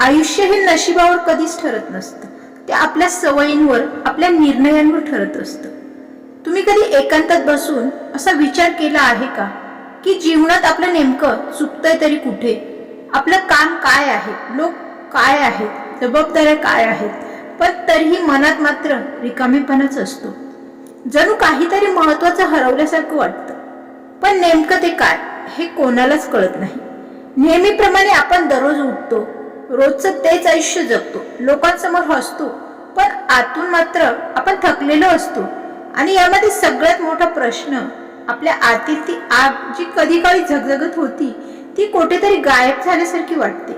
आयुष्य हे नशिबावर कधीच ठरत नसतं. ते आपल्या सवयींवर आपल्या निर्णयांवर ठरत असतं. तुम्ही कधी एकांतात बसून असा विचार केला आहे का? की जीवनात आपलं नेमकं चुकतंय तरी कुठे? आपलं काम काय आहे? लोक काय आहेत? जबाबदाऱ्या काय आहेत? पण तरीही मनात मात्र रिकामेपणाच असतो. जणू काहीतरी महत्वाचं हरवल्यासारखं वाटतं. पण नेमकं ते काय हे कोणालाच कळत नाही. नेहमीप्रमाणे आपण दररोज उठतो रोजचं तेच आयुष्य जगतो. लोकांसमोर हसतो. पण आतून मात्र आपण थकलेलो असतो. आणि यामध्ये सगळ्यात मोठा प्रश्न आपल्या आतील ती आग जी कधी काळी झगझगत होती ती कुठेतरी गायब झाल्यासारखी वाटते.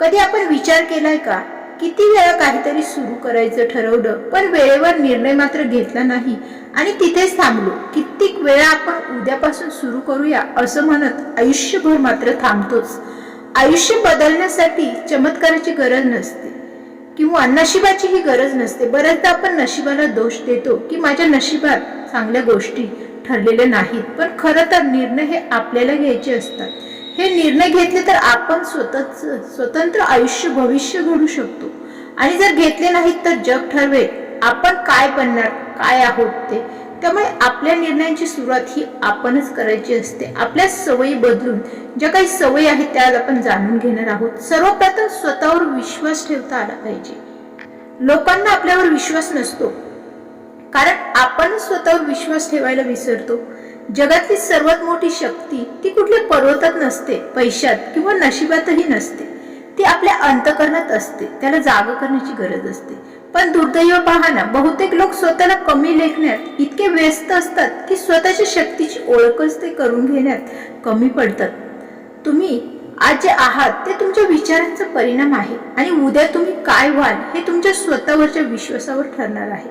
कधी आपण विचार केलाय का? किती वेळा काहीतरी सुरू करायचं ठरवलं पण वेळेवर निर्णय मात्र घेतला नाही. आणि तिथेच थांबलो. कित्येक वेळा आपण उद्यापासून सुरू करूया असं म्हणत आयुष्यभर मात्र थांबतोच. आयुष्य बदलण्यासाठी चमत्काराची गरज नसते. किंवा नशिबाचीही गरज नसते. बऱ्याचदा आपण नशिबाला दोष देतो की माझ्या नशिबात चांगल्या गोष्टी ठरलेल्या नाहीत. पण खरं तर निर्णय हे आपल्याला घ्यायचे असतात. हे निर्णय घेतले तर आपण स्वतःच स्वतंत्र आयुष्य भविष्य घडू शकतो. आणि जर घेतले नाहीत तर जग ठरवेल. आपण काय बनणार काय आहोत ते त्यामुळे आपल्या निर्णयांची सुरुवात ही आपणच करायची असते. आपल्या सवयी बदलून ज्या काही सवयी आहेत त्या आज आपण जाणून घेणार आहोत. सर्वप्रथम स्वतःवर विश्वास ठेवता आला पाहिजे. लोकांना आपल्यावर विश्वास नसतो. कारण आपण स्वतःवर विश्वास ठेवायला विसरतो. जगातली सर्वात मोठी शक्ती ती कुठल्या पर्वतात नसते पैशात किंवा नशिबातही नसते. ती आपल्या अंतकरणात असते. त्याला जाग करण्याची गरज असते. पण दुर्दैव पहा ना बहुतेक लोक स्वतःला कमी लेखण्यात इतके व्यस्त असतात की स्वतःच्या शक्तीची ओळखच ते करून घेण्यात कमी पडतात. तुम्ही आज जे आहात ते तुमच्या विचारांचा परिणाम आहे आणि उद्या तुम्ही काय व्हाल हे तुमच्या स्वतःवरच्या विश्वासावर ठरणार आहे.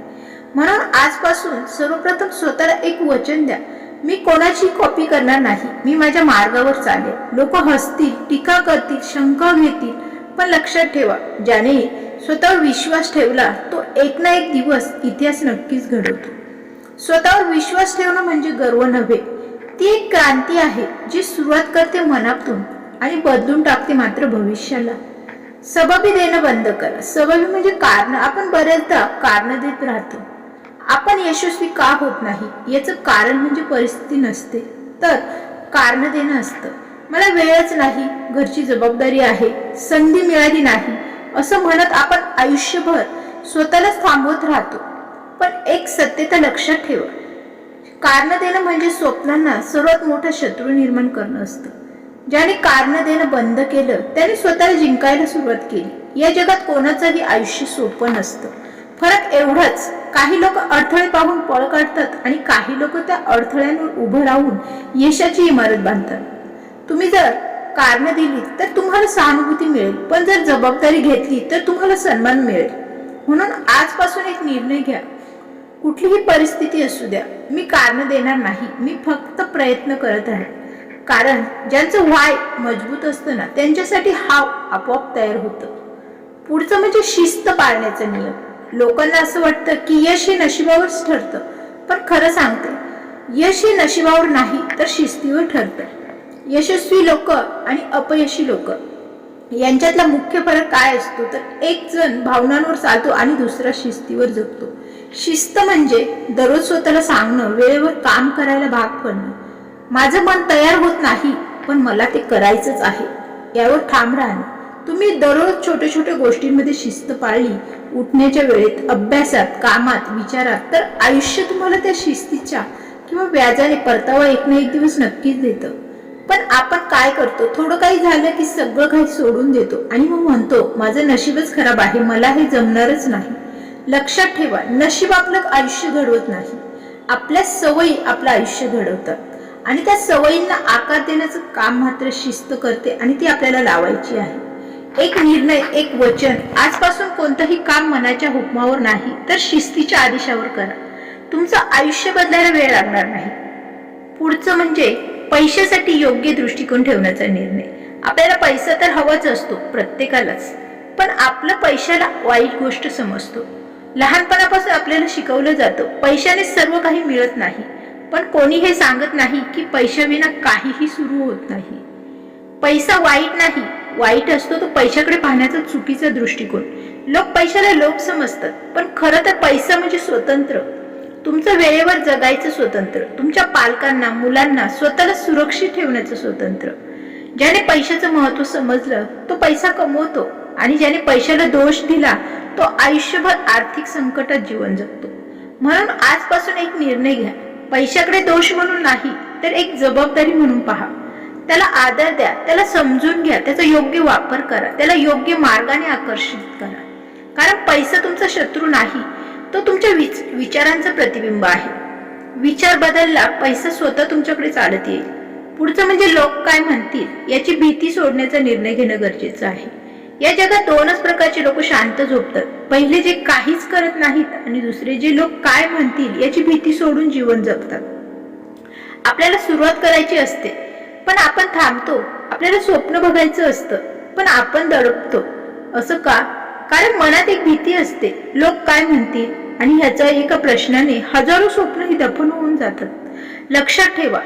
म्हणून आजपासून सर्वप्रथम स्वतःला एक वचन द्या. मी कोणाची कॉपी करणार नाही मी माझ्या मार्गावर चालेल. लोक हसतील टीका करतील शंका घेतील पण लक्षात ठेवा ज्याने स्वतःवर विश्वास ठेवला तो एक ना एक दिवस इतिहास नक्कीच घडवतो. स्वतःवर विश्वास ठेवणं म्हणजे गर्व नव्हे. ती एक क्रांती आहे जी सुरुवात करते मनातून आणि बदलून टाकते मात्र भविष्याला. सबबी देणं बंद करा. सबबी म्हणजे कारण. आपण बऱ्याचदा कारण देत राहतो. आपण यशस्वी का होत नाही? याचं कारण म्हणजे परिस्थिती नसते. तर कारण देणं असतं. मला वेळच नाही घरची जबाबदारी आहे संधी मिळाली नाही असं म्हणत आपण आयुष्यभर स्वतःलाच थांबवत राहतो. पण एक सत्यता लक्षात ठेवा. कारण देणं म्हणजे स्वप्नांना सर्वात मोठा शत्रू निर्माण करणं असतं. ज्याने कारण देणं बंद केलं त्याने स्वतःला जिंकायला सुरुवात केली. या जगात कोणाचंही आयुष्य सोपं नसतं. फरक एवढंच काही लोक अडथळे पाहून पळ काढतात आणि काही लोक त्या अडथळ्यांवर उभं राहून यशाची इमारत बांधतात. तुम्ही जर कारण दिली तर तुम्हाला सहानुभूती मिळेल. पण जर जबाबदारी घेतली तर तुम्हाला सन्मान मिळेल. म्हणून आजपासून एक निर्णय घ्या. कुठलीही परिस्थिती असू द्या. मी कारण देणार नाही. मी फक्त प्रयत्न करत आहे कारण ज्यांचं व्हाय मजबूत असतं ना त्यांच्यासाठी हाव आपोआप तयार होतं. पुढचं म्हणजे शिस्त पाळण्याचा नियम. लोकांना असं वाटतं की यश हे नशिबावरच ठरतं. पण खरं सांगते यश हे नशिबावर नाही तर शिस्तीवर ठरतं. यशस्वी लोक आणि अपयशी लोक. यांच्यातला मुख्य फरक काय असतो? तर एक जण भावनांवर चालतो आणि दुसरा शिस्तीवर जगतो. शिस्त म्हणजे दररोज स्वतःला सांगणं वेळेवर काम करायला भाग पडणं. माझं मन तयार होत नाही पण मला ते करायचंच आहे. यावर ठाम राहणं. तुम्ही दररोज छोट्या छोट्या गोष्टींमध्ये शिस्त पाळली उठण्याच्या वेळेत अभ्यासात कामात विचारात तर आयुष्य तुम्हाला त्या शिस्तीच्या किंवा व्याजाने परतावा एक ना एक दिवस नक्कीच देतं. पण आपण काय करतो? थोडं काही झालं की सगळं काही सोडून देतो. आणि मग म्हणतो माझं नशीबच खराब आहे मला हे जमणारच नाही. लक्षात ठेवा नशीब आपलं आयुष्य घडवत नाही. आपल्या सवयी आपलं आयुष्य घडवतात. आणि त्या सवयींना आकार देण्याचं काम मात्र शिस्त करते आणि ती आपल्याला लावायची आहे. एक निर्णय एक वचन आजपासून कोणतंही काम मनाच्या हुकमावर नाही तर शिस्तीच्या आदेशावर करा. तुमचं आयुष्य बदलायला वेळ लागणार नाही. पुढचं म्हणजे पैशासाठी योग्य दृष्टिकोन ठेवण्याचा निर्णय. आपल्याला पैसा तर हवाच असतो प्रत्येकालाच. पण आपलं पैशाला वाईट गोष्ट समजतो. लहानपणापासून आपल्याला शिकवलं जातं पैशाने सर्व काही मिळत नाही. पण कोणी हे सांगत नाही की पैशाविना काहीही सुरू होत नाही. पैसा वाईट नाही वाईट असतो तो पैशाकडे पाहण्याचा चुकीचा दृष्टिकोन. लोक पैशाला लोक समजतात पण खरं तर पैसा म्हणजे स्वतंत्र. तुमचं वेळेवर जगायचं स्वतंत्र. तुमच्या पालकांना मुलांना स्वतःला सुरक्षित ठेवण्याचं स्वतंत्र. ज्याने पैशाचं महत्त्व समजलं तो पैसा कमवतो आणि ज्याने पैशाला दोष दिला तो आयुष्यभर आर्थिक संकटात जीवन जगतो. म्हणून आजपासून एक निर्णय घ्या. पैशाकडे दोष म्हणून नाही तर एक जबाबदारी म्हणून पहा. त्याला आदर द्या त्याला समजून घ्या त्याचा योग्य वापर करा त्याला योग्य मार्गाने आकर्षित करा. कारण पैसा तुमचा शत्रू नाही तो तुमच्या विच विचारांचं प्रतिबिंब आहे. विचार बदलला पैसा स्वतः तुमच्याकडे चालत येईल. पुढचं म्हणजे लोक काय म्हणतील याची भीती सोडण्याचा निर्णय घेणं गरजेचं आहे. या जगात दोनच प्रकारचे लोक शांत झोपतात. पहिले जे काहीच करत नाहीत आणि दुसरे जे लोक काय म्हणतील याची भीती सोडून जीवन जगतात. आपल्याला सुरुवात करायची असते पण आपण थांबतो. आपल्याला स्वप्न बघायचं असतं पण आपण दडपतो. असं का? कारण मनात एक भीती असते. लोक काय म्हणतील? आणि ह्याच्या एका प्रश्नाने हजारो स्वप्न ही दफन होऊन जातात. लक्षात ठेवा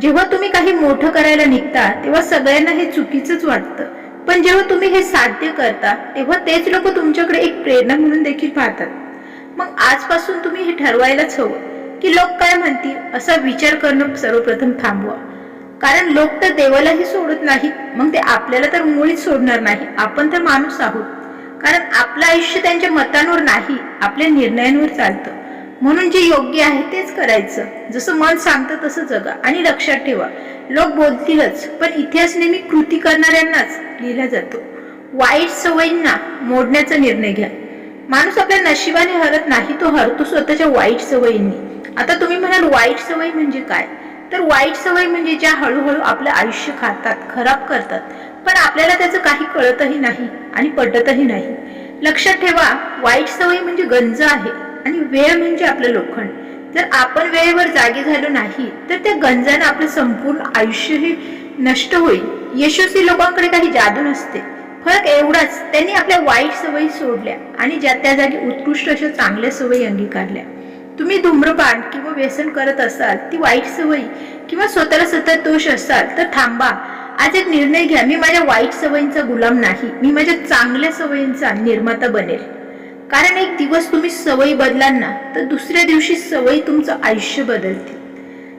जेव्हा तुम्ही काही मोठं करायला निघता तेव्हा सगळ्यांना हे चुकीचंच वाटतं. पण जेव्हा तुम्ही हे साध्य करता तेव्हा तेच लोक तुमच्याकडे एक प्रेरणा म्हणून देखील पाहतात. मग आजपासून तुम्ही हे ठरवायलाच हवं की लोक काय म्हणतील असा विचार करणं सर्वप्रथम थांबवा. कारण लोक तर देवालाही सोडत नाहीत मग ते आपल्याला तर मुळीच सोडणार नाही आपण तर माणूस आहोत. कारण आपलं आयुष्य त्यांच्या मतांवर नाही आपल्या निर्णयांवर चालतं. म्हणून जे योग्य आहे तेच करायचं. जसं मन सांगतं तसं जगा आणि लक्षात ठेवा. लोक बोलतीलच पण इतिहास नेहमी कृती करणाऱ्यांनाच लिहिला जातो. वाईट सवयींना मोडण्याचा निर्णय घ्या. माणूस आपल्या नशिबाने हरत नाही तो हरतो स्वतःच्या वाईट सवयींनी. आता तुम्ही म्हणाल वाईट सवय म्हणजे काय? तर वाईट सवय म्हणजे ज्या हळूहळू आपलं आयुष्य खातात खराब करतात. आपल्याला त्याचं काही कळतही नाही आणि पटतही नाही. लक्षात ठेवा वाईट सवय म्हणजे गंज आहे आणि वेळ म्हणजे आपलं लोखंड. जर आपण वेळेवर जागे झालो नाही तर त्या गंजानं आपलं संपूर्ण आयुष्यही नष्ट होईल. यशस्वी लोकांकडे काही जादू नसते. फरक एवढाच त्यांनी आपल्या वाईट सवयी सोडल्या आणि ज्या त्या जागी उत्कृष्ट अशा चांगल्या सवयी अंगीकारल्या. तुम्ही धूम्रपान किंवा व्यसन करत असाल ती वाईट सवयी किंवा स्वतःला सतत दोष असाल तर थांबा. आज एक निर्णय घ्या. मी माझ्या वाईट सवयींचा गुलाम नाही. मी माझ्या चांगल्या सवयींचा निर्माता बनेल. कारण एक दिवस तुम्ही सवयी बदलाल ना तर दुसऱ्या दिवशी सवयी तुमचं आयुष्य बदलतील.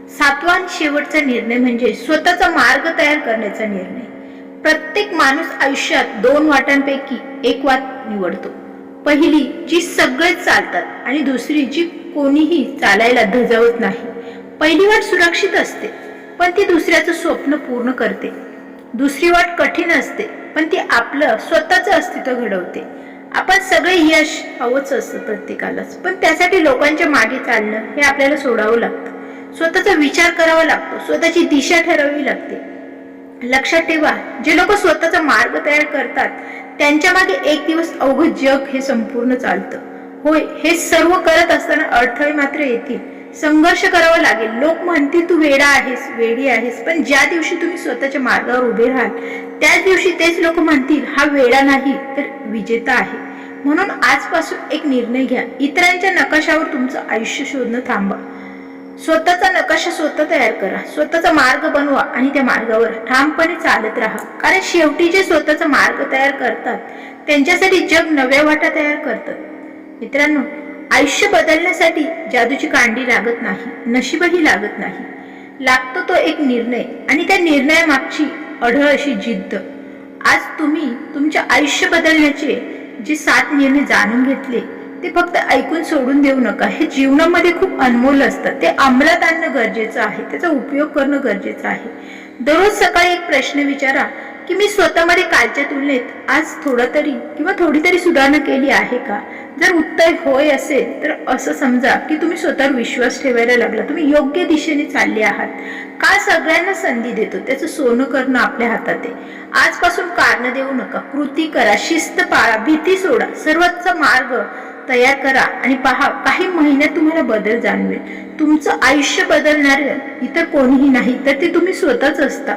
सातवा शेवटचा निर्णय म्हणजे स्वतःचा मार्ग तयार करण्याचा निर्णय. प्रत्येक माणूस आयुष्यात दोन वाटांपैकी एक वाट निवडतो. पहिली जी सगळेच चालतात आणि दुसरी जी कोणीही चालायला धजावत नाही. पहिली वाट सुरक्षित असते पण ती दुसऱ्याचं स्वप्न पूर्ण करते. दुसरी वाट कठीण असते पण ती आपलं स्वतःचं अस्तित्व घडवते. आपण सगळे यश हवंच असतं प्रत्येकालाच पण त्यासाठी लोकांच्या मागे चालणं हे आपल्याला सोडावं लागतं. स्वतःचा विचार करावा लागतो स्वतःची दिशा ठरवावी लागते. लक्षात ठेवा जे लोक स्वतःचा मार्ग तयार करतात त्यांच्या मागे एक दिवस अवघं जग हे संपूर्ण चालतं. होय हे सर्व करत असताना अडथळे मात्र येतील संघर्ष करावा लागेल. लोक म्हणतील तू वेडा आहेस वेडी आहेस. पण ज्या दिवशी तुम्ही स्वतःच्या मार्गावर उभे राहाल त्याच दिवशी तेच लोक म्हणतील हा वेडा नाही तर विजेता आहे. म्हणून आजपासून एक निर्णय घ्या. इतरांच्या नकाशावर तुमचं आयुष्य शोधणं थांबा. स्वतःचा नकाशा स्वतः तयार करा. स्वतःचा मार्ग बनवा आणि त्या मार्गावर ठामपणे चालत राहा. कारण शेवटी जे स्वतःचा मार्ग तयार करतात त्यांच्यासाठी जग नव्या वाटा तयार करतात मित्रांनो आयुष्य बदलण्यासाठी जादूची कांडी लागत नाही नशीबही लागत नाही. लागतो तो एक निर्णय आणि त्या निर्णयामागची अढळ अशी जिद्द. आज तुम्ही तुमच्या आयुष्य बदलण्याचे जे सात निर्णय जाणून घेतले ते फक्त ऐकून सोडून देऊ नका. हे जीवनामध्ये खूप अनमोल असतात ते अंमलात आणणं गरजेचं आहे. त्याचा उपयोग करणं गरजेचं आहे. दररोज सकाळी एक प्रश्न विचारा की मी स्वतःमध्ये कालच्या तुलनेत आज थोडा तरी किंवा थोडी तरी सुधारणा केली आहे का? जर उत्तर होय असेल तर असं समजा की तुम्ही स्वतःवर विश्वास ठेवायला लागला. तुम्ही योग्य दिशेने चालले आहात. का सगळ्यांना संधी देतो? त्याचं सोनं करणं आपल्या हातात आहे. आजपासून कारण देऊ नका. कृती करा. शिस्त पाळा. भीती सोडा. सर्वोच्च मार्ग तयार करा आणि पहा काही महिन्यात तुम्हाला बदल जाणवेल. तुमचं आयुष्य बदलणार इतर कोणीही नाही तर ते तुम्ही स्वतःच असता.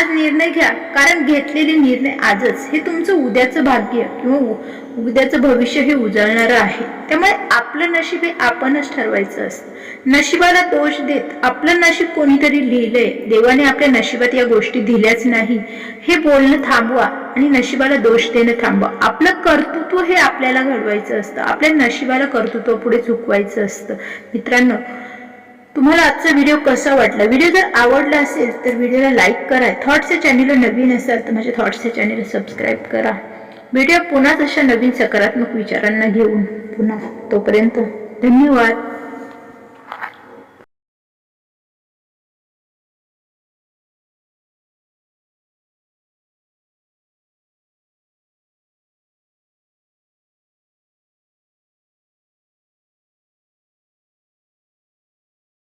आज निर्णय घ्या कारण घेतलेले निर्णय आजच. हे तुमचं उद्याचं भाग्य किंवा उद्याचं भविष्य हे उजळणारं आहे. त्यामुळे आपलं नशीब हे आपणच ठरवायचं असतं. नशिबाला दोष देत आपलं नशीब कोणीतरी लिहिलंय. देवाने आपल्या नशिबात या गोष्टी दिल्याच नाही. हे बोलणं थांबवा. आणि नशिबाला दोष देणं थांबवा. आपलं कर्तृत्व हे आपल्याला घडवायचं असतं. आपल्या नशिबाला कर्तृत्व पुढे चुकवायचं असतं. मित्रांनो तुम्हाला आजचा व्हिडिओ कसा वाटला? व्हिडिओ जर आवडला असेल तर व्हिडिओला लाईक करा. थॉट्सच्या चॅनेलला नवीन असाल तर माझ्या थॉट्सच्या चॅनेलला सबस्क्राईब करा. व्हिडिओ पुन्हा तशा नवीन सकारात्मक विचारांना घेऊन पुन्हा तोपर्यंत धन्यवाद.